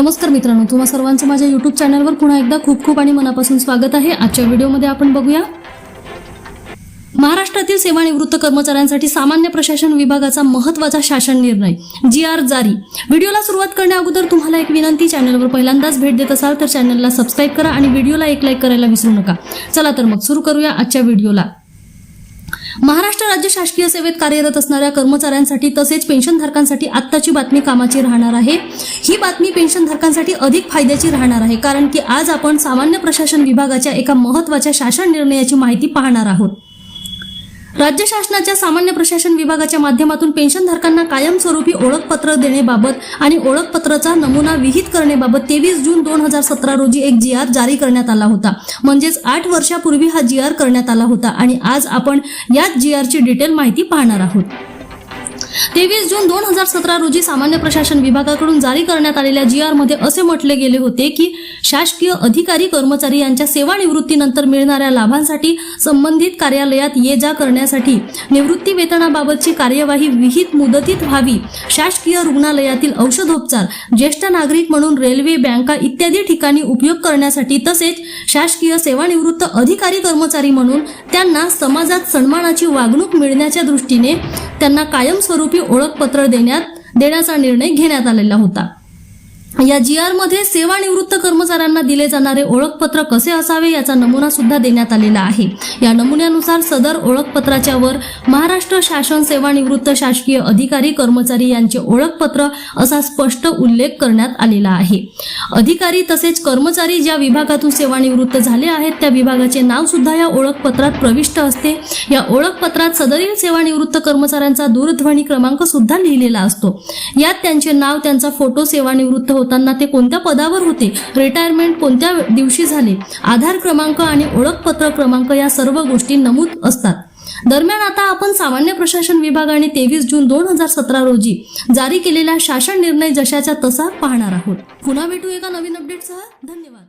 नमस्कार मित्रांनो तुम्हा सर्वांचं माझ्या युट्यूब चॅनलवर पुन्हा एकदा खूप खूप आणि मनापासून स्वागत आहे. आजच्या व्हिडिओमध्ये आपण बघूया महाराष्ट्रातील सेवानिवृत्त कर्मचाऱ्यांसाठी सामान्य प्रशासन विभागाचा महत्त्वाचा शासन निर्णय जी आर जारी. व्हिडिओला सुरुवात करण्या अगोदर तुम्हाला एक विनंती चॅनलवर पहिल्यांदाच भेट देत असाल तर चॅनलला सबस्क्राईब करा आणि व्हिडिओला एक लाईक करायला विसरू नका. चला तर मग सुरू करूया आजच्या व्हिडिओला महाराष्ट्र राज्य शासकीय सेवेत कार्यरत असणाऱ्या कर्मचाऱ्यांसाठी तसेच पेन्शनधारकांसाठी आत्ताची बातमी कामाची राहणार आहे. ही बातमी पेन्शनधारकांसाठी अधिक फायद्याची राहणार आहे कारण की आज आपण सामान्य प्रशासन विभागाच्या एका महत्त्वाच्या शासन निर्णयाची माहिती पाहणार आहोत. राज्य शासनाच्या सामान्य प्रशासन विभागाच्या माध्यमातून पेन्शनधारकांना कायमस्वरूपी ओळखपत्र देण्याबाबत आणि ओळखपत्राचा नमुना विहित करण्याबाबत तेवीस जून दोन हजार सतरा रोजी एक जी आर जारी करण्यात आला होता. म्हणजेच आठ वर्षापूर्वी हा जी आर करण्यात आला होता आणि आज आपण याच जी आरची डिटेल माहिती पाहणार आहोत. तेवीस जून दोन हजार सतरा रोजी सामान्य प्रशासन विभागाकडून जारी करण्यात आलेल्या जी आरमध्ये असे म्हटले गेले होते की शासकीय अधिकारी कर्मचारी यांच्या सेवानिवृत्तीनंतर मिळणाऱ्या लाभांसाठी संबंधित कार्यालयात ये जा करण्यासाठी निवृत्ती वेतनाबाबतची कार्यवाही विहित मुदतीत व्हावी. शासकीय रुग्णालयातील औषधोपचार ज्येष्ठ नागरिक म्हणून रेल्वे बँका इत्यादी ठिकाणी उपयोग करण्यासाठी तसेच शासकीय सेवानिवृत्त अधिकारी कर्मचारी म्हणून त्यांना समाजात सन्मानाची वागणूक मिळण्याच्या दृष्टीने त्यांना कायमस्वरूपी ओळखपत्र देण्यात देण्याचा निर्णय घेण्यात आलेला होता. या जी आरमध्ये सेवानिवृत्त कर्मचाऱ्यांना दिले जाणारे ओळखपत्र कसे असावे याचा नमुना सुद्धा देण्यात आलेला आहे. या नमुन्यानुसार सदर ओळखपत्राच्या वर महाराष्ट्र शासन सेवानिवृत्त शासकीय अधिकारी कर्मचारी यांचे ओळखपत्र असा स्पष्ट उल्लेख करण्यात आलेला आहे. अधिकारी तसेच कर्मचारी ज्या विभागातून सेवानिवृत्त झाले आहेत त्या विभागाचे नाव सुद्धा या ओळखपत्रात प्रविष्ट असते. या ओळखपत्रात सदरील सेवानिवृत्त कर्मचाऱ्यांचा दूरध्वनी क्रमांक सुद्धा लिहिलेला असतो. यात त्यांचे नाव त्यांचा फोटो सेवानिवृत्त होता त्यांना ते कोणत्या पदावर होते? रिटायरमेंट कोणत्या दिवशी झाले? आधार क्रमांक आणि ओळखपत्र क्रमांक या सर्व गोष्टी नमूद असतात. दरम्यान आता आपण सामान्य प्रशासन विभागाने तेवीस जून दोन हजार सतरा रोजी जारी केलेला शासन निर्णय जशाच्या तसा पाहणार आहोत. पुन्हा भेटू एका नवीन अपडेटसह धन्यवाद.